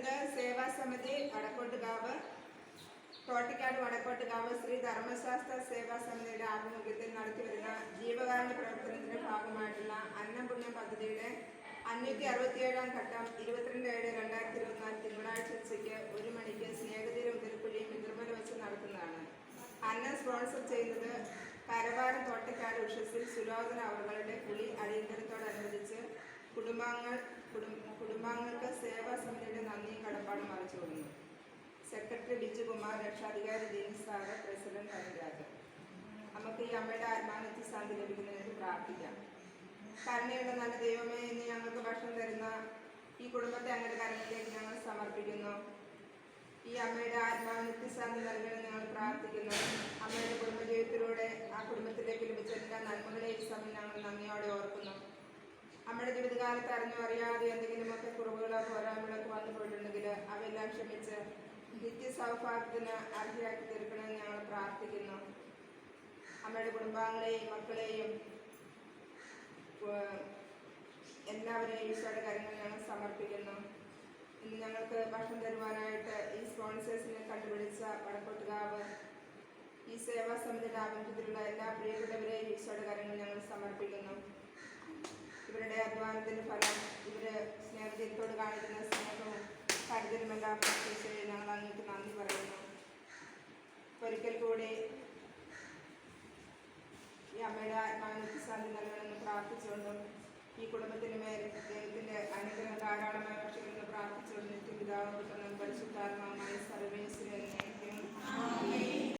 വരുന്നത് സേവാസമിതി വടക്കോട്ടുകാവ് തോട്ടിക്കാട് വടക്കോട്ടുകാവ് ശ്രീ ധർമ്മശാസ്ത്ര സേവാ സമിതിയുടെ ആഭിമുഖ്യത്തിൽ നടത്തിവരുന്ന ജീവകാരുണ്യ പ്രവർത്തനത്തിന്റെ ഭാഗമായിട്ടുള്ള അന്നപുണ്യം പദ്ധതിയുടെ അഞ്ഞൂറ്റി അറുപത്തിയേഴാം ഘട്ടം ഇരുപത്തിരണ്ട് ഏഴ് രണ്ടായിരത്തി ഇരുപത്തിനാല് തിങ്കളാഴ്ച ഉച്ചയ്ക്ക് ഒരു മണിക്ക് സ്നേഹതീരം തിരുപ്പുഴി പിതൃമല വെച്ച് നടത്തുന്നതാണ്. അന്നം സ്പോൺസർ ചെയ്യുന്നത് കരവാരം തോട്ടിക്കാട് ഉഷസിൽ സുലോചന അവറുകളുടെ പുളി അടിയന്തരത്തോടനുബന്ധിച്ച് കുടുംബാംഗങ്ങൾ കുടുംബ കുടുംബാംഗങ്ങൾക്ക് സേവാ സമിതിയുടെ നന്ദിയും കടപ്പാടും അറിയിച്ചുകൊള്ളുന്നു സെക്രട്ടറി ബിജു കുമാർ രക്ഷാധികാരി ദിനേശ് സാറ് പ്രസിഡന്റ് അനുരാഗ്. നമുക്ക് ഈ അമ്മയുടെ ആത്മാനത്തിൽ ശാന്തി ലഭിക്കുന്നതിന് പ്രാർത്ഥിക്കാം. കരുണയുള്ള നല്ല ദൈവമേ ഇന്ന് ഞങ്ങൾക്ക് ഭക്ഷണം തരുന്ന ഈ കുടുംബത്തെ അങ്ങയുടെ കരങ്ങളിലേക്ക് ഞങ്ങൾ സമർപ്പിക്കുന്നു. ഈ അമ്മയുടെ ആത്മാവിന് ശാന്തി നൽകണമെന്ന് ഞങ്ങൾ പ്രാർത്ഥിക്കുന്നു. അമ്മയുടെ കുടുംബജീവിതത്തിലൂടെ ആ കുടുംബത്തിലേക്ക് ലഭിച്ച എല്ലാ നന്മകളെ ഈ സമയം ഞങ്ങൾ നന്ദിയോടെ ഓർക്കുന്നു അമ്മയുടെ ജീവിതകാലത്ത് അറിഞ്ഞോ അറിയാതെ എന്തെങ്കിലുമൊക്കെ കുറവുകളോ പോരായ്മകളൊക്കെ വന്നു പോയിട്ടുണ്ടെങ്കിൽ അവയെല്ലാം ക്ഷമിച്ച് നിത്യ സൗഭാഗ്യത്തിന് അർഹിയാക്കി തീർക്കണമെന്ന് ഞങ്ങൾ പ്രാർത്ഥിക്കുന്നു. അമ്മയുടെ കുടുംബാംഗങ്ങളെയും മക്കളെയും എല്ലാവരെയും ഈശോയുടെ കാര്യങ്ങൾ ഞങ്ങൾ സമർപ്പിക്കുന്നു. ഇന്ന് ഞങ്ങൾക്ക് ഭക്ഷണം തരുവാനായിട്ട് ഈ സ്പോൺസേഴ്സിനെ കണ്ടുപിടിച്ച വടക്കോട്ടുകാവ് ഈ സേവാ സമിതിയുടെ ആഭിമുഖ്യത്തിലുള്ള എല്ലാ പ്രിയപ്പെട്ടവരെയും ഈശോയുടെ കാര്യങ്ങൾ ഞങ്ങൾ സമർപ്പിക്കുന്നു ഇവരുടെ അധ്വാനത്തിന്റെ ഫലം ഇവർ സ്നേഹത്തോട് കാണിക്കുന്ന സ്നേഹവും കരുതലുമെല്ലാം പ്രത്യേകിച്ച് ഞങ്ങൾ അങ്ങേക്ക് നന്ദി പറയുന്നു. ഒരിക്കൽ കൂടി ഈ അമ്മയുടെ ആത്മാവിന് ശാന്തി നൽകണമെന്ന് പ്രാർത്ഥിച്ചുകൊണ്ടും ഈ കുടുംബത്തിന് മേൽ ദൈവത്തിന്റെ അനുഗ്രഹം ധാരാളമായി ഭക്ഷിക്കണമെന്ന് പ്രാർത്ഥിച്ചുകൊണ്ട് നിത്യപിതാവും പുത്രനും പരിശുദ്ധാത്മാ